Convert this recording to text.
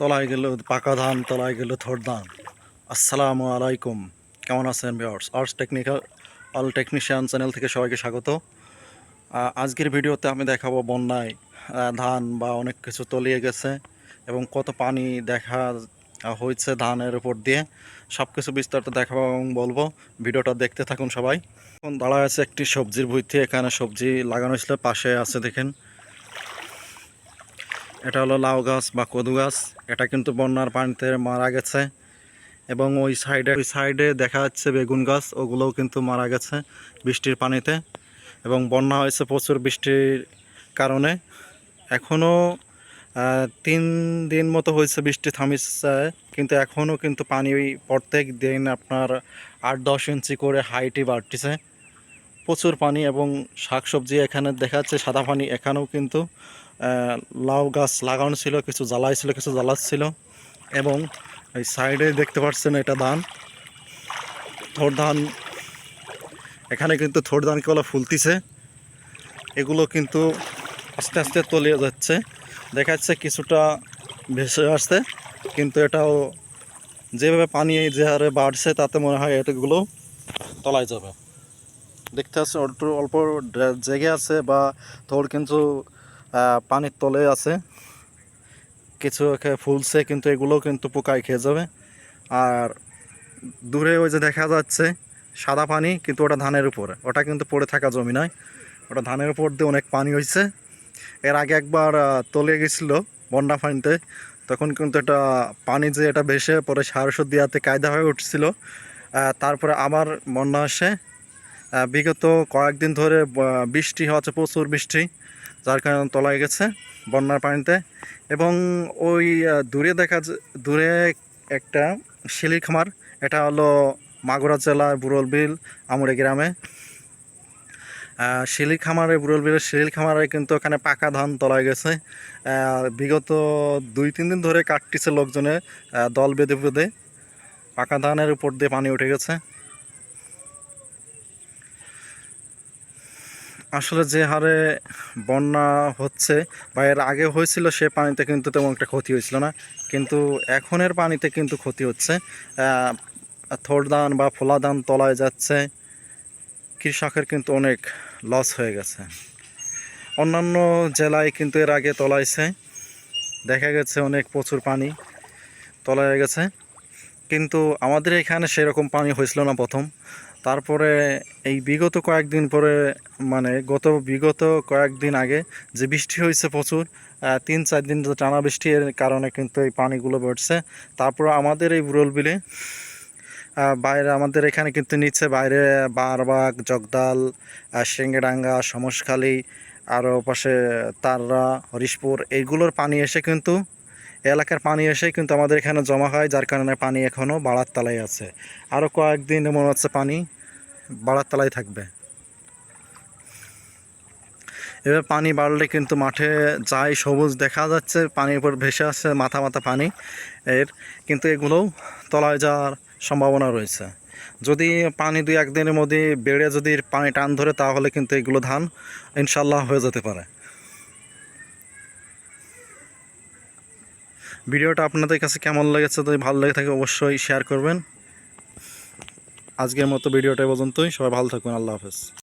তলায় গেল পাকা ধান, তলায় গেল থর ধান। আসসালামু আলাইকুম। কেমন আছেন bears arts technical all technician channel থেকে সবাইকে স্বাগত। আজকের ভিডিওতে আমি দেখাবো বন্যায় ধান বা অনেক কিছু তলিয়ে গেছে এবং কত পানি দেখা হয়েছে ধানের উপর দিয়ে। সব কিছু বিস্তারিত দেখাবো এবং বলব। ভিডিওটা দেখতে থাকুন সবাই। এখন দাঁড়ায় আছে একটি সবজির ভুইতে এখানে সবজি লাগানো ছিল পাশে আছে দেখেন। এটা হলো লাউ গাছ বা কদু গাছ। এটা কিন্তু বন্যার পানিতে মারা গেছে এবং ওই সাইডে ওই সাইডে দেখা যাচ্ছে বেগুন গাছ, ওগুলোও কিন্তু মারা গেছে বৃষ্টির পানিতে এবং বন্যা হয়েছে প্রচুর বৃষ্টির কারণে। এখনও তিন দিন মতো হয়েছে বৃষ্টি থামিছে, কিন্তু এখনও কিন্তু পানি প্রত্যেক দিন আপনার আট দশ ইঞ্চি করে হাইটই বাড়তেছে। প্রচুর পানি এবং শাকসবজি এখানে দেখা যাচ্ছে সাদা পানি এখানেও কিন্তু লাউ গাছ লাগানো ছিল, কিছু জ্বালাই ছিল, কিছু জ্বালাচ্ছিল। এবং এই সাইডে দেখতে পাচ্ছেন এটা ধান। থোর ধান, এখানে কিন্তু থোর ধান কেবল ফুলতিছে। এগুলো কিন্তু আস্তে আস্তে তলিয়ে যাচ্ছে। দেখা যাচ্ছে কিছুটা ভেসে আসছে, কিন্তু এটাও যেভাবে পানি যে হারে বাড়ছে, তাতে মনে হয় এটাগুলো তলায় যাবে। দেখতে আছে, অল্প অল্প জেগে আছে বা থোর কিন্তু পানির তলে আছে। কিছু ফুলছে, কিন্তু এগুলোও কিন্তু পোকায় খেয়ে যাবে। আর দূরে ওই যে দেখা যাচ্ছে, সাদা পানি, কিন্তু ওটা ধানের উপরে। ওটা কিন্তু পড়ে থাকা জমি নয়। ওটা ধানের উপর দিয়ে অনেক পানি হয়েছে এর আগে একবার তলে গেছিল বন্যা পানিতে। তখন কিন্তু এটা পানি যে এটা ভেসে পরে সার দেওয়াতে কায়দা হয়ে উঠছিল। তারপরে আবার বন্যা আসে। বিগত কয়েকদিন ধরে বৃষ্টি হচ্ছে, প্রচুর বৃষ্টি, যার কারণে তলায় গেছে বন্যার পানিতে। এবং ওই দূরে দেখা দূরে একটা শিলির খামার এটা হলো মাগুরা জেলার বুরল বিল আমুড়ে গ্রামে। শিলির খামারে বুরল বিলের শিলির খামারে কিন্তু ওখানে পাকা ধান তলায় গেছে। বিগত দুই, তিন দিন ধরে কাটতিছে লোকজনে দল বেঁধে বেঁধে পাকা ধানের উপর দিয়ে পানি উঠে গেছে। আসলে যে হারে বন্যা হচ্ছে বা এর আগে হয়েছিল সে পানিতে কিন্তু তেমন একটা ক্ষতি হয়েছিল না। কিন্তু এখনের পানিতে কিন্তু ক্ষতি হচ্ছে। ধান বা ফোলা ধান তলায় যাচ্ছে, কৃষকের কিন্তু অনেক লস হয়ে গেছে। অন্যান্য জেলায় কিন্তু এর আগে তলাইছে, দেখা গেছে অনেক প্রচুর পানি তলায় গেছে। কিন্তু আমাদের এখানে সেরকম পানি হয়েছিল না প্রথম। তারপরে এই বিগত কয়েকদিন পরে মানে গত বিগত কয়েকদিন আগে যে বৃষ্টি হয়েছে প্রচুর তিন চার দিন টানা বৃষ্টির কারণে কিন্তু এই পানিগুলো বেড়ছে। তারপর আমাদের এই বুরল বিলে বাইরে আমাদের এখানে কিন্তু নিচ্ছে বাইরে বারবাগ, জগদাল সিঙ্গেডাঙ্গা, সমসখালী, আরও পাশে তাররা, হরিশপুর, এইগুলোর পানি এসে কিন্তু এলাকার পানি এসে কিন্তু আমাদের এখানে জমা হয়, যার কারণে পানি এখনও বাড়ার তলায় আছে। আরও কয়েকদিন মনে হচ্ছে পানি বাড়ার তলায় থাকবে। এবার পানি বাড়লে কিন্তু মাঠে যাই সবুজ দেখা যাচ্ছে, পানির উপর ভেসে আসছে মাথা মাথা পানি। এর কিন্তু এগুলোও তলায় যাওয়ার সম্ভাবনা রয়েছে। যদি পানি দুই একদিনের মধ্যে বেড়ে যদি পানি টান ধরে, তাহলে কিন্তু এগুলো ধান ইনশাল্লাহ হয়ে যেতে পারে। ভিডিওটা আপনাদের কাছে কেমন লেগেছে, যদি ভালো লেগে থাকে অবশ্যই শেয়ার করবেন। আজকের মতো ভিডিওটা পর্যন্তই, সবাই ভালো থাকুন আল্লাহ হাফেজ।